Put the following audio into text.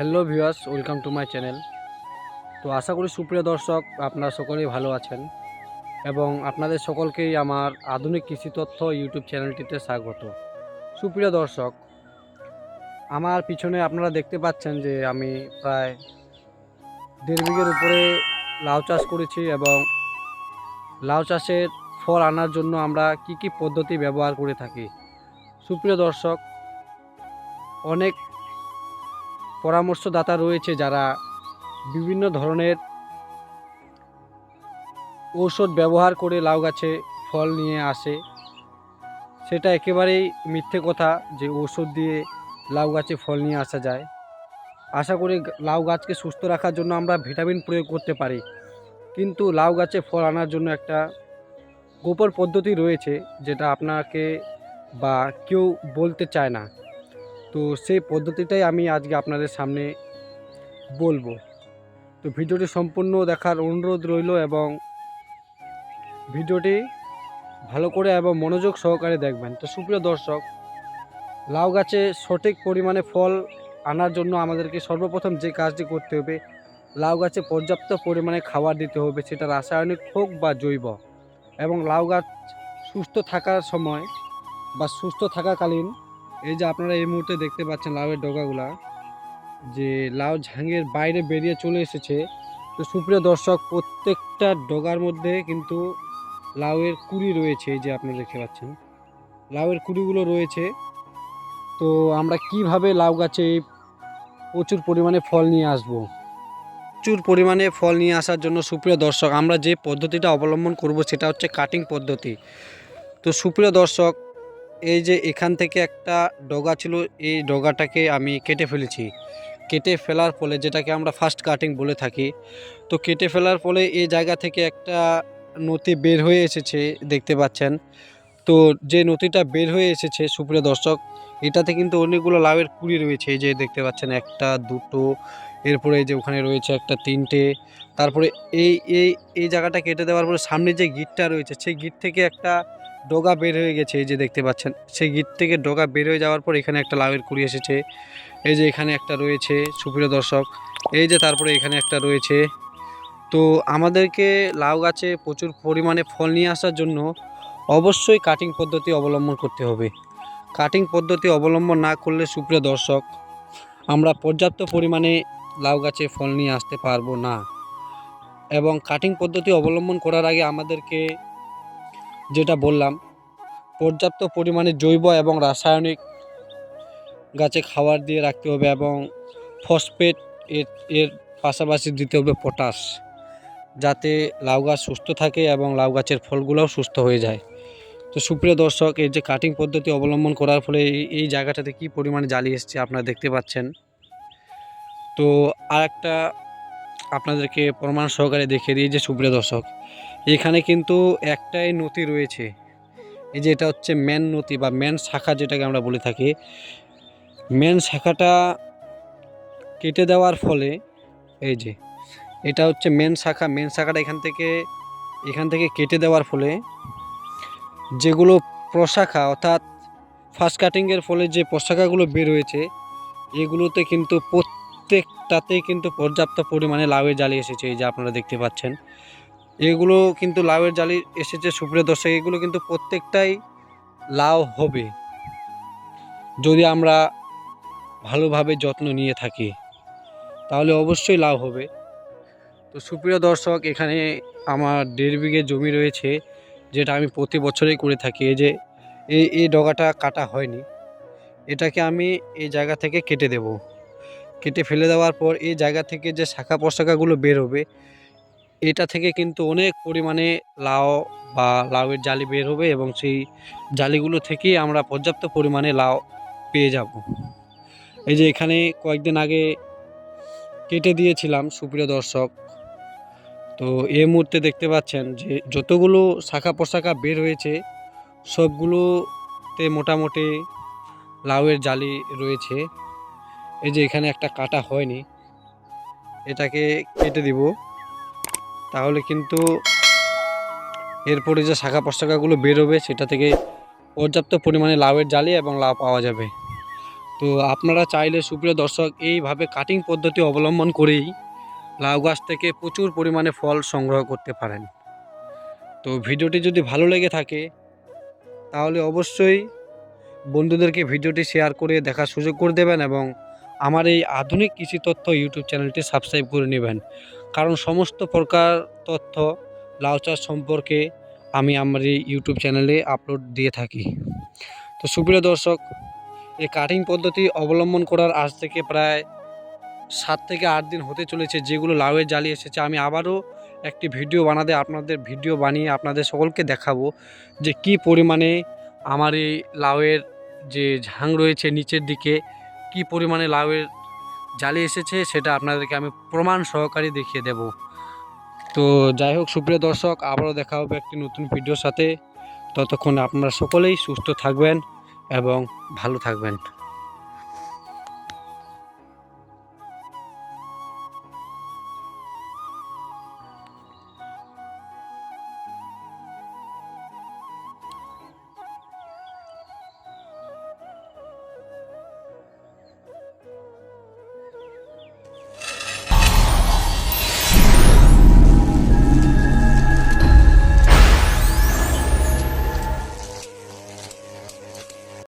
Hello viewers, welcome to my channel. তো আশা করি সুপ্রিয় দর্শক, আপনারা সকলেই ভালো আছেন এবং আপনাদের সকলকেই আমার আধুনিক কৃষি তথ্য ইউটিউব চ্যানেলটিতে স্বাগত। সুপ্রিয় দর্শক, আমার পিছনে আপনারা দেখতে পাচ্ছেন যে আমি প্রায় দেড় বিঘের উপরে লাউ চাষ করেছি এবং লাউ চাষের ফল আনার জন্য আমরা কি কি পদ্ধতি ব্যবহার করে থাকি? সুপ্রিয় দর্শক, অনেক পরামর্শদাতা রয়েছে যারা বিভিন্ন ধরনের ঔষধ ব্যবহার করে লাউ গাছে ফল নিয়ে আসে। সেটা একেবারেই মিথ্যে কথা যে ঔষধ দিয়ে লাউ গাছে ফল নিয়ে আসা যায়। আশা করি লাউ গাছকে সুস্থ রাখার জন্য আমরা ভিটামিন প্রয়োগ করতে পারি। কিন্তু লাউ গাছে ফল আনার জন্য একটা গোপন পদ্ধতি রয়েছে যেটা আপনাকে বা কেউ বলতে চায় না। তো সেই পদ্ধতিটাই আমি আজকে আপনাদের সামনে বলব। তো ভিডিওটি সম্পূর্ণ দেখার অনুরোধ রইল এবং ভিডিওটি ভালো করে এবং মনোযোগ সহকারে দেখবেন। তো সুপ্রিয় দর্শক, লাউ গাছে সঠিক পরিমাণে ফল আনার জন্য আমাদেরকে সর্বপ্রথম যে কাজটি করতে হবে, লাউ গাছে পর্যাপ্ত পরিমাণে খাবার দিতে হবে, সেটা রাসায়নিক হোক বা জৈব। এবং লাউ গাছ সুস্থ থাকার সময় বা সুস্থ থাকাকালীন এই যে আপনারা এই মুহূর্তে দেখতে পাচ্ছেন লাউয়ের ডগাগুলা, যে লাউ ঝাঙ্গের বাইরে বেরিয়ে চলে এসেছে। তো সুপ্রিয় দর্শক, প্রত্যেকটা ডগার মধ্যে কিন্তু লাউয়ের কুড়ি রয়েছে, এই যে আপনারা দেখতে পাচ্ছেন। লাউয়ের কুড়িগুলো রয়েছে। তো আমরা কীভাবে লাউ গাছে প্রচুর পরিমাণে ফল নিয়ে আসব? প্রচুর পরিমাণে ফল নিয়ে আসার জন্য সুপ্রিয় দর্শক, আমরা যে পদ্ধতিটা অবলম্বন করব সেটা হচ্ছে কাটিং পদ্ধতি। তো সুপ্রিয় দর্শক এই যে এখান থেকে একটা ডগা ছিল, এই ডগাটাকে আমি কেটে ফেলেছি। কেটে ফেলার ফলে যেটাকে আমরা ফার্স্ট কাটিং বলে থাকি, তো কেটে ফেলার ফলে এই জায়গা থেকে একটা নতি বের হয়ে এসেছে, দেখতে পাচ্ছেন। তো যে নতিটা বের হয়ে এসেছে, সুপ্রিয় দর্শক, এটাতে কিন্তু অনেকগুলো লাভের কুড়ি রয়েছে, এই যে দেখতে পাচ্ছেন, একটা, দুটো, এরপরে এই যে ওখানে রয়েছে একটা, তিনটে, তারপরে এই এই এই জায়গাটা কেটে দেওয়ার পরে সামনে যে গিটটা রয়েছে, সেই গিট থেকে একটা ডগা বের হয়ে গেছে, এই যে দেখতে পাচ্ছেন। সেই গিট থেকে ডগা বের হয়ে যাওয়ার পর এখানে একটা লাউয়ের কুড়ি এসেছে। এই যে এখানে একটা রয়েছে, সুপ্রিয় দর্শক। এই যে তারপরে এখানে একটা রয়েছে। তো আমাদেরকে লাউ গাছে প্রচুর পরিমাণে ফল নিয়ে আসার জন্য অবশ্যই কাটিং পদ্ধতি অবলম্বন করতে হবে। কাটিং পদ্ধতি অবলম্বন না করলে, সুপ্রিয় দর্শক, আমরা পর্যাপ্ত পরিমাণে লাউ গাছে ফল নিয়ে আসতে পারব না। এবং কাটিং পদ্ধতি অবলম্বন করার আগে আমাদেরকে যেটা বললাম, পর্যাপ্ত পরিমাণে জৈব এবং রাসায়নিক গাছে খাবার দিয়ে রাখতে হবে এবং ফসফেট এর এর পাশাপাশি দিতে হবে পটাশ যাতে লাউ গাছ সুস্থ থাকে এবং লাউ গাছের ফলগুলোও সুস্থ হয়ে যায়। তো সুপ্রিয় দর্শক, এই যে কাটিং পদ্ধতি অবলম্বন করার ফলে এই জায়গাটাতে কী পরিমাণে জালি এসছে আপনারা দেখতে পাচ্ছেন। তো আর একটা আপনাদেরকে প্রমাণ সহকারে দেখিয়ে দিই যে সুপ্রিয় দর্শক এখানে কিন্তু একটাই নতি রয়েছে। এই যে এটা হচ্ছে মেন নতি বা মেন শাখা যেটাকে আমরা বলে থাকি। মেন শাখাটা কেটে দেওয়ার ফলে এই যে, এটা হচ্ছে মেন শাখা। মেন শাখাটা এখান থেকে এখান থেকে কেটে দেওয়ার ফলে যেগুলো প্রশাখা অর্থাৎ ফার্স্ট কাটিংয়ের ফলে যে প্রশাখাগুলো বের হয়েছে, এগুলোতে কিন্তু প্রত্যেকটাতেই কিন্তু পর্যাপ্ত পরিমাণে লাউয়ের জালি এসেছে। এই যে আপনারা দেখতে পাচ্ছেন। এগুলো কিন্তু লাউয়ের জালি এসেছে, সুপ্রিয় দর্শক, এগুলো কিন্তু প্রত্যেকটাই লাউ হবে যদি আমরা ভালোভাবে যত্ন নিয়ে থাকি, তাহলে অবশ্যই লাভ হবে। তো সুপ্রিয় দর্শক, এখানে আমার দেড় বিঘে জমি রয়েছে, যেটা আমি প্রতি বছরেই করে থাকি। এই যে, এই এই ডগাটা কাটা হয়নি। এটাকে আমি এই জায়গা থেকে কেটে দেব। কেটে ফেলে দেওয়ার পর এই জায়গা থেকে যে শাখা প্রশাখাগুলো বের হবে এটা থেকে কিন্তু অনেক পরিমাণে লাউ বা লাউয়ের জালি বের হবে এবং সেই জালিগুলো থেকেই আমরা পর্যাপ্ত পরিমাণে লাউ পেয়ে যাব। এই যে এখানে কয়েকদিন আগে কেটে দিয়েছিলাম, সুপ্রিয় দর্শক। তো এই মুহূর্তে দেখতে পাচ্ছেন যে যতগুলো শাখা প্রশাখা বের হয়েছে, সবগুলোতে মোটামুটি লাউয়ের জালি রয়েছে। এই যে এখানে একটা কাটা হয়নি, এটাকে কেটে দিব। তাহলে কিন্তু এরপরে যে শাখা প্রশাখাগুলো বেরোবে, সেটা থেকে পর্যাপ্ত পরিমাণে লাউয়ের জালি এবং লাভ পাওয়া যাবে। তো আপনারা চাইলে সুপ্রিয় দর্শক, এইভাবে কাটিং পদ্ধতি অবলম্বন করেই লাউ গাছ থেকে প্রচুর পরিমাণে ফল সংগ্রহ করতে পারেন। তো ভিডিওটি যদি ভালো লেগে থাকে, তাহলে অবশ্যই বন্ধুদেরকে ভিডিওটি শেয়ার করে দেখার সুযোগ করে দেবেন এবং আমার এই আধুনিক কৃষি তথ্য ইউটিউব চ্যানেলটি সাবস্ক্রাইব করে নেবেন। কারণ সমস্ত প্রকার তথ্য লাউ চাষ সম্পর্কে আমি আমার এই ইউটিউব চ্যানেলে আপলোড দিয়ে থাকি। তো সুপ্রিয় দর্শক এই কাটিং পদ্ধতি অবলম্বন করার আজ থেকে প্রায় সাত থেকে আট দিন হতে চলেছে, যেগুলো লাউয়ের জালি এসেছে। আমি আবারও একটি ভিডিও বানাতে আপনাদের ভিডিও বানিয়ে আপনাদের সকলকে দেখাবো যে কি পরিমাণে আমার এই লাউয়ের যে ঝাং রয়েছে নিচের দিকে, কি পরিমাণে লাউয়ের জালি এসেছে, সেটা আপনাদেরকে আমি প্রমাণ সহকারে দেখিয়ে দেব। তো যাই হোক, সুপ্রিয় দর্শক, আবারও দেখা হবে একটি নতুন ভিডিওর সাথে। ততক্ষণ আপনারা সকলেই সুস্থ থাকবেন এবং ভালো থাকবেন।